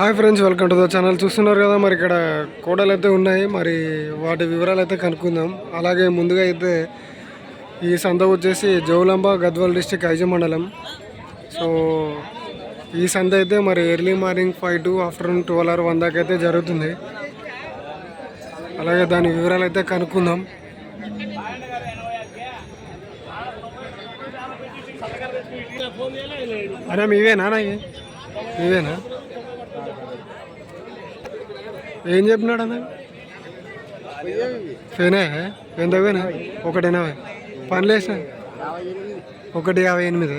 Hi friends welcome to the channel. చూస్తున్నారు కదా మరి ఇక్కడ కోడలు అయితే ఉన్నాయి. మరి వాటి వివరాలు అయితే కనుక్కుందాం. అలాగే ముందుగా అయితే ఈ సంత వచ్చేసి జోగులాంబ గద్వాల్ డిస్టిక్ ఐజ మండలం. సో ఈ సంత అయితే మరి early morning five to afternoon twelve hour one దాకా అయితే జరుగుతుంది. అలాగే దాని వివరాలు అయితే కనుక్కుందాం. అరే మీవేనా ఇవేనా ఏం చెప్పినాడు అన్న ఫేనా ఎంత పోయినా? ఒకటేనా పనులు వేసినా? ఒకటి యాభై ఎనిమిది.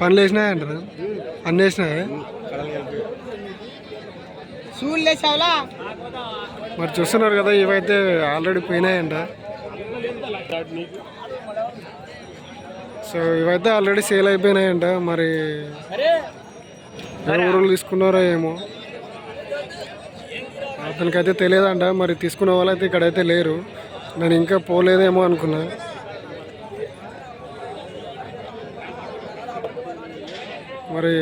పనులు వేసినాయి అంటారు? అన్నీ వేసినాయి? మరి చూస్తున్నారు కదా ఇవైతే ఆల్రెడీ పోయినాయంట. సో ఇవైతే ఆల్రెడీ సేల్ అయిపోయినాయంట. మరి ఎవరు తీసుకున్నారో ఏమో. అతనికైతే తెలియదంట మరి తీసుకున్న వాళ్ళైతే ఇక్కడైతే లేరు. నేను ఇంకా పోలేదేమో అనుకున్నా. మరి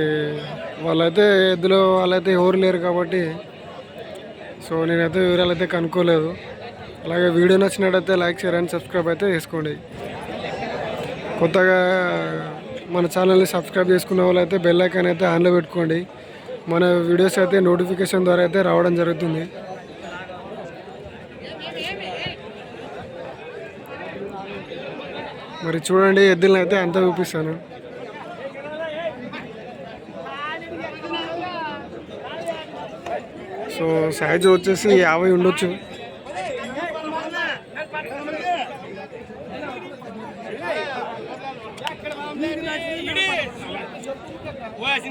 వాళ్ళైతే ఎద్దులో వాళ్ళైతే ఎవరు లేరు కాబట్టి సో నేనైతే వివరాలు అయితే కనుక్కోలేదు. అలాగే వీడియో నచ్చినట్టయితే లైక్ షేర్ అండ్ సబ్స్క్రైబ్ అయితే చేసుకోండి. కొత్తగా మన ఛానల్ని సబ్స్క్రైబ్ చేసుకున్న వాళ్ళైతే బెల్ ఐకాన్ అయితే ఆన్లో పెట్టుకోండి. మన వీడియోస్ అయితే నోటిఫికేషన్ ద్వారా అయితే రావడం జరుగుతుంది మరి చూడండి ఎద్దులను అయితే అంతా చూపిస్తాను సో సైజ్ వచ్చేసి యాభై ఉండొచ్చు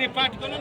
పట్టుకుని